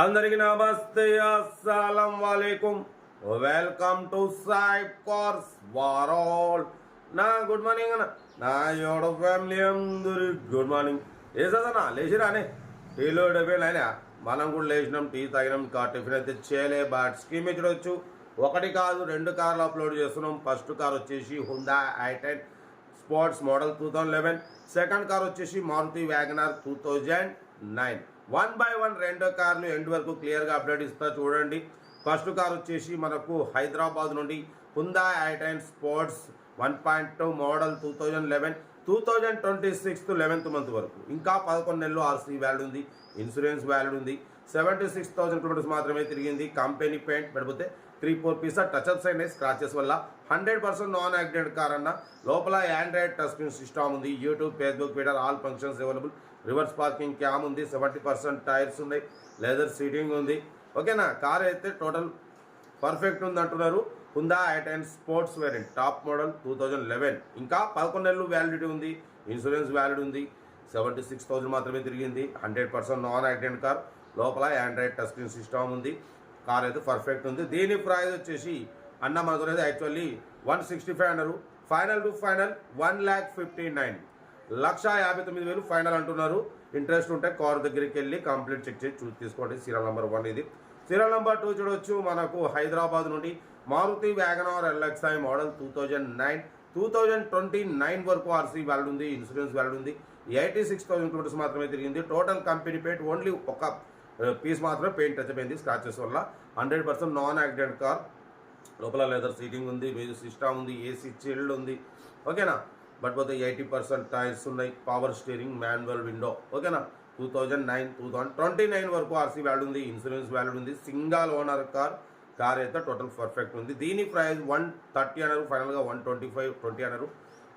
అందరికి నమస్తే. అస్సలం వాలేకుమ్ వెల్కమ్ టు సాయి కోర్స్ వారోల్ నా గుడ్ మార్నింగ్ అన్న. నా యోడ ఫ్యామిలీ అందరి గుడ్ మార్నింగ్. ఏ లేచిరానే టీలో డబ్బే అయినా. మనం కూడా లేచినాం టీ తాగినాం కా టిఫిన్ అయితే చేయలే బట్ స్కీమ్ చూడొచ్చు ఒకటి కాదు రెండు కార్లు అప్లోడ్ చేస్తున్నాం. ఫస్ట్ కార్ వచ్చేసి Hyundai I ten sports model two thousand eleven second car వచ్చేసి Maruti Wagon R two thousand nine one by one రెండో కార్లు ఎండ్ వరకు క్లియర్గా అప్డేట్ ఇస్తా చూడండి. ఫస్ట్ కార్ వచ్చేసి మనకు హైదరాబాద్ నుండి Hyundai I ten sports one point two model two thousand eleven two thousand twenty sixth eleventh month వరకు. ఇంకా పదకొండు నెలలు ఆర్సీ వ్యాల్యూ ఉంది ఇన్సూరెన్స్ వ్యాల్యూ ఉంది. సెవెంటీ సిక్స్ థౌసండ్ కిలోమీటర్స్ మాత్రమే తిరిగింది company paint పెడిపోతే three four piece touch ups అయినాయి scratches వల్ల. Hundred percent non accident car అన్న. లోపల ఆండ్రాయిడ్ టచ్ స్క్రీన్ సిస్టమ్ ఉంది YouTube Facebook Twitter all functions available reverse parking cam ఉంది seventy percent tyres ఉన్నాయి leather seating ఉంది. ఓకేనా car అయితే టోటల్ పర్ఫెక్ట్ ఉంది అంటున్నారు. Hyundai I ten sports variant top model two thousand eleven ఇంకా పదకొండు నెలలు వ్యాలిడిటీ ఉంది ఇన్సూరెన్స్ వ్యాలిడ్ ఉంది. సెవెంటీ సిక్స్ థౌజండ్ మాత్రమే తిరిగింది hundred percent non accident car లోపల ఆండ్రాయిడ్ టచ్ స్క్రీన్ సిస్టమ్ ఉంది. కార్ అయితే పర్ఫెక్ట్ ఉంది. దీని ప్రైజ్ వచ్చేసి అన్న మన దగ్గర అయితే వన్ సిక్స్టీ ఫైవ్ అన్నారు. Final to final one lakh fifty nine లక్ష యాభై తొమ్మిది వేలు ఫైనల్ అంటున్నారు. ఇంట్రెస్ట్ ఉంటే కార్ దగ్గరికి వెళ్ళి కంప్లీట్ చెక్ చేసి చూసి తీసుకోండి. సీరియల్ నెంబర్ వన్ ఇది. సీరియల్ నెంబర్ టూ చూడొచ్చు. మనకు హైదరాబాద్ నుండి Maruti Wagon R LXI model two thousand nine two thousand twenty nine వరకు ఆర్సీ వ్యాలిడ్ ఉంది. ఇన్సూరెన్స్ వ్యాలిడ్ ఉంది. ఎయిటీ సిక్స్ థౌసండ్ కిలోమీటర్స్ మాత్రమే తిరిగింది. టోటల్ కంపెనీ పేట్ ఓన్లీ ఒక పీస్ మాత్రమే పెయింట్ టచ్ అయిపోయింది స్క్రాచెస్ వల్ల hundred percent non accident car లోపల లెదర్ సీటింగ్ ఉంది మ్యూజిక్ సిస్టమ్ ఉంది ఏసీ చిల్డ్ ఉంది. ఓకేనా బట్ పోతే ఎయిటీ పర్సెంట్ టైర్స్ ఉన్నాయి. పవర్ స్టీరింగ్ మాన్యువల్ విండో ఓకేనా two thousand nine two thousand twenty nine వరకు ఆర్సీ వ్యాల్యూ ఉంది ఇన్సూరెన్స్ వ్యాల్యూ ఉంది. సింగల్ ఓనర్ కార్ కార్ అయితే టోటల్ పర్ఫెక్ట్ ఉంది. దీని ప్రైస్ వన్ థర్టీ అన్నారు ఫైనల్గా వన్ ట్వంటీ ఫైవ్ ట్వంటీ అన్నారు.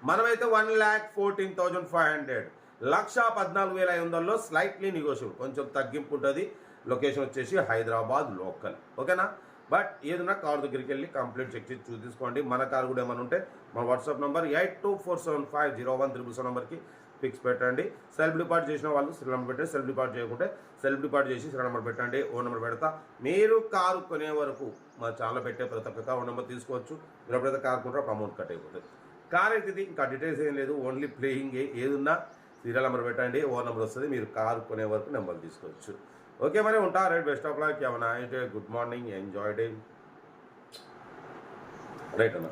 మనమైతే one lakh fourteen thousand five hundred లక్షా పద్నాలుగు వేల ఐదు వందల్లో స్లైట్లీ నెగోషియబుల్ కొంచెం తగ్గింపు ఉంటుంది. లొకేషన్ వచ్చేసి హైదరాబాద్ లోకల్. ఓకేనా? బట్ ఏదైనా కార్ దగ్గరికి వెళ్ళి కంప్లీట్ చెక్ చేసి చూసుకోండి తీసుకోండి మన కార్ కూడా ఏమైనా ఉంటే మన WhatsApp number eight two four seven five zero one triple seven నెంబర్కి పిక్స్ పెట్టండి. సెల్ఫ్ డిపార్ట్ చేసిన వాళ్ళు సిల్ నెంబర్ పెట్టండి. సెల్ఫ్ డిపార్ట్ చేయకుంటే సెల్ఫ్ డిపార్ట్ చేసి సిల్ నెంబర్ పెట్టండి. ఓ నెంబర్ పెడతా. మీరు కారు కొనే వరకు మా ఛానల్ పెట్టే ప్రతి ఒక్క కార్ నెంబర్ తీసుకోవచ్చు. మీరు ఎప్పుడైతే కార్ కొంటారో అమౌంట్ కట్ అయిపోతుంది. కార్ అయితే ఇంకా డీటెయిల్స్ ఏం లేదు. ఓన్లీ ప్లేయింగ్ ఏదున్నా సీరియల్ నెంబర్ పెట్టండి ఓ నెంబర్ వస్తుంది మీరు కారు కొనే వరకు నెంబర్ తీసుకోవచ్చు. ఓకే మరి ఉంటా రైట్ బెస్ట్ ఆఫ్ లక్ ఏమన్నా night good morning enjoy day right అన్న.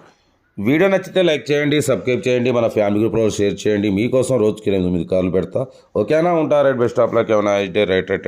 వీడియో నచ్చితే లైక్ చేయండి సబ్స్క్రైబ్ చేయండి మన ఫ్యామిలీ గ్రూప్లో షేర్ చేయండి. మీకోసం రోజుకి ఎనిమిది కార్లు పెడతా. ఓకేనా ఉంటా రైట్ బెస్ట్ ఆఫ్ లక్ ఏమైనా నైట్ రైట్ రైట్